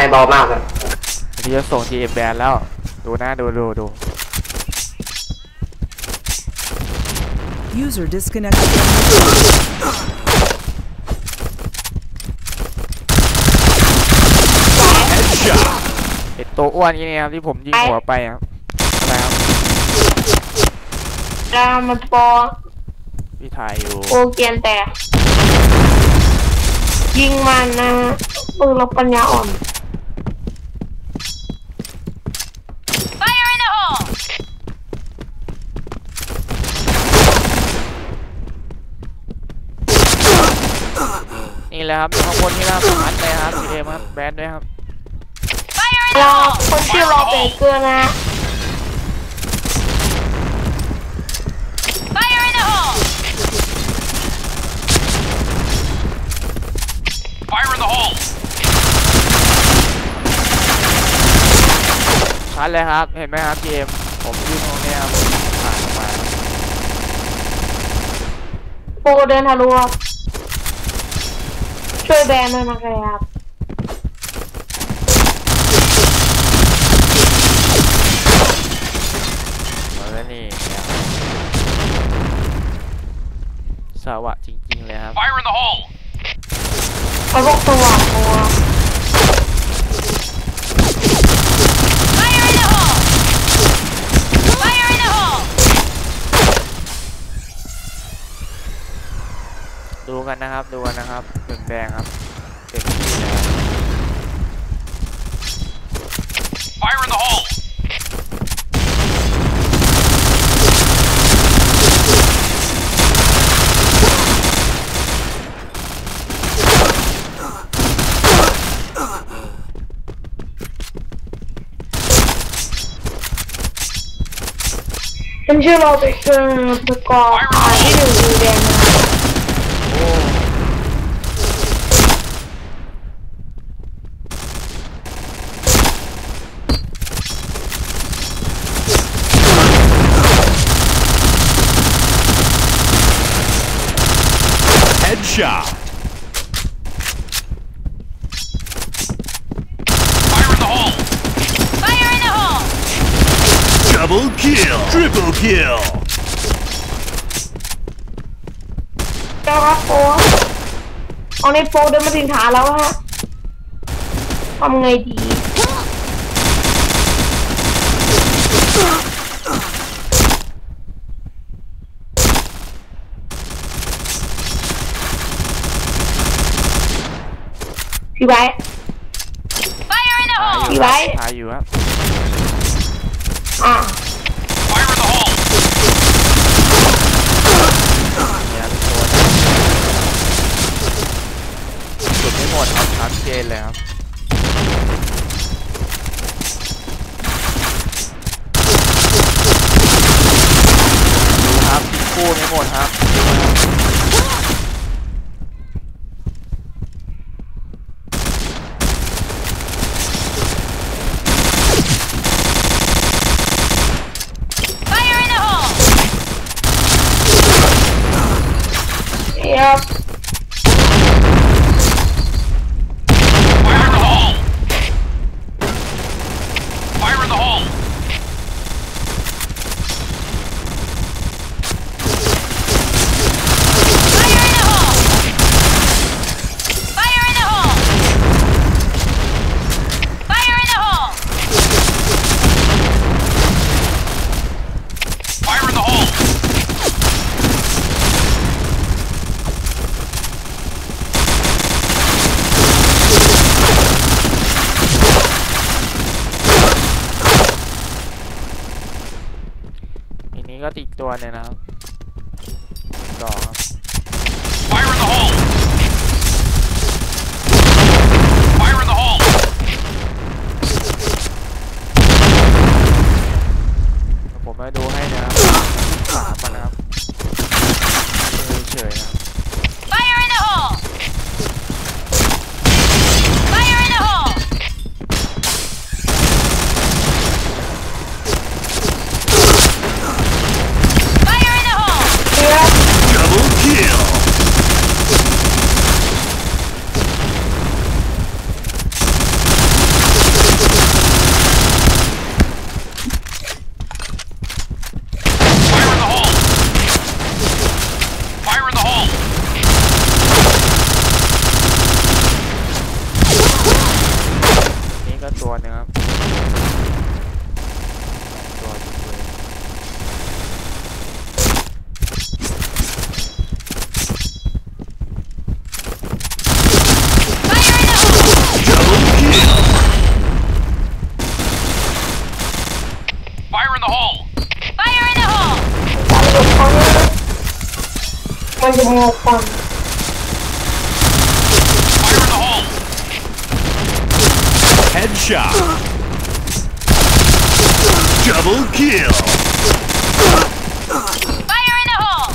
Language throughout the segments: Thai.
ไม่เบามากอะที่จะส่ง GM แบนแล้ว ดูนะดูดูดู User disconnected from the ไอตัวอ้วนนี่นะครับที่ผมยิงหัวไปครับอะไรครับแล้วมันโปรพี่ถ่ายอยู่โปรเกียนแตกยิงมันนะปืนลบปัญญาอ่อน Fire in the hole! นี่ แหละครับข้างบนนี่นะครับอัดเลยครับ GM ครับแบนด้วยครับ Fire in the เรา hole! คนชื่อรอเบเกอร์นะ Fire in the hole! Fire in the hole! ชัดเลยครับ เห็นไหมครับ GM ผมยืนตรงเนี้ยครับผ่านออกมาโปรเดินทะลุครับ ช่วยแบนด้วยนะครับแล้วนี่นะครับสวะจริงๆเลยครับ Fire in the hole! ไอ้พวกสว่างโปร Fire in the hole! Fire in the hole! ดูกันนะครับ ดูกันนะครับหนึ่งแดงครับเต็มที่เลยครับ Fire in the hole! ฉันชื่อรอเบเกอร์สกอร์ขายที่หนึ่งดูแดงนะ โอ้ Headshot! Fire in the hole! Fire in the hole! Double kill! Triple kill! เจ้าครับโปรเอาในโปรเดินมาถึงฐานแล้วฮะทำไงดีพี่ไว้ Fire in the ถ่ายอ hole! ยู่พี่คไว้รับถ่ายอยู่ครับ อ่า Fire in the hole! เนี่ยเป็นตัวสุดไม่หมดครับชัดเจนเลยครับดูครับคู่ไม่หมดครับ Fire in the hole! เดี๋ยว Fire in the hole! Fire in the hole! Fire in the hole! Fire in the hole! Fire in the hole! Fire in the hole! ที นี้ก็อีกตัวเนี่ยนะครับดอกครับ มันจะมีควัน Fire in the hole! Headshot. Double kill. Fire in the hole!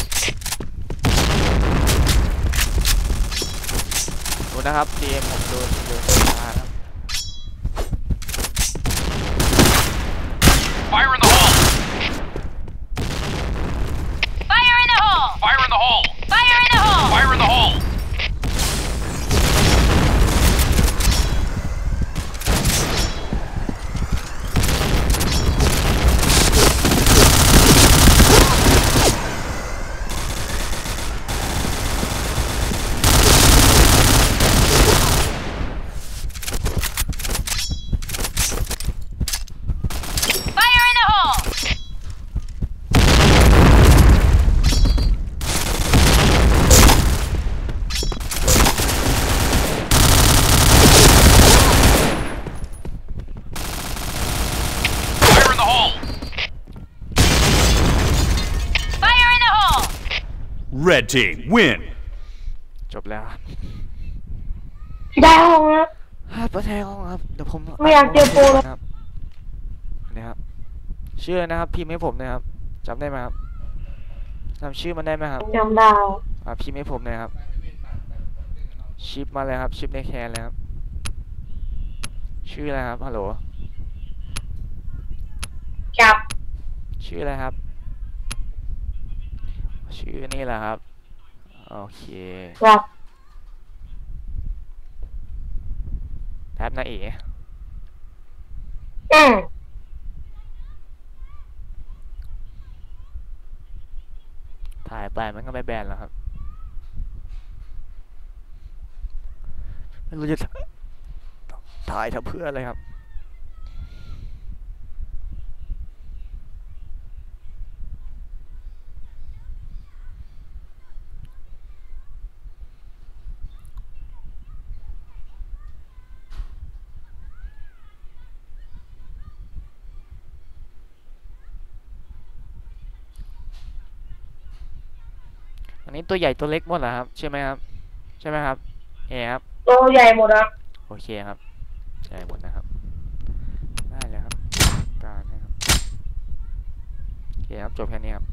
ดูนะครับทีมผมดูดูมาครับ Fire in the hole! Fire in the hole! Fire in the hole! The hole! Fire in the hole! Red team win. จบแล้วครับได้ห้องนะครับประเทศห้องครับ เดี๋ยวผมไม่อยากเจอโปรเลยครับนี่ครับ ชื่ออะไรนะครับ พิมพ์ให้ผมหนะครับจำได้ไหมครับจำชื่อมันได้ไหมครับจำได้อ่าพิมพ์ให้ผมหน่อยครับ ชิปมาเลยครับ ชิปในแคนเลยครับ ชื่ออะไรครับ ฮัลโหล จับชื่ออะไรครับ ชื่อนี่แหละครับ โอเคจับแท็บนะเอ๋อืมถ่ายไปมันก็ไม่แบนแล้วครับไม่รู้จะถ่ายทำเพื่ออะไรครับ อันนี้ตัวใหญ่ตัวเล็กหมดเหรอครับ ใช่ไหมครับ ใช่ไหมครับเอครับตัวใหญ่หมดอะโอเคครับใช่หมดนะครับได้แล้วครับการนะครับโอเคครับจบแค่นี้ครับ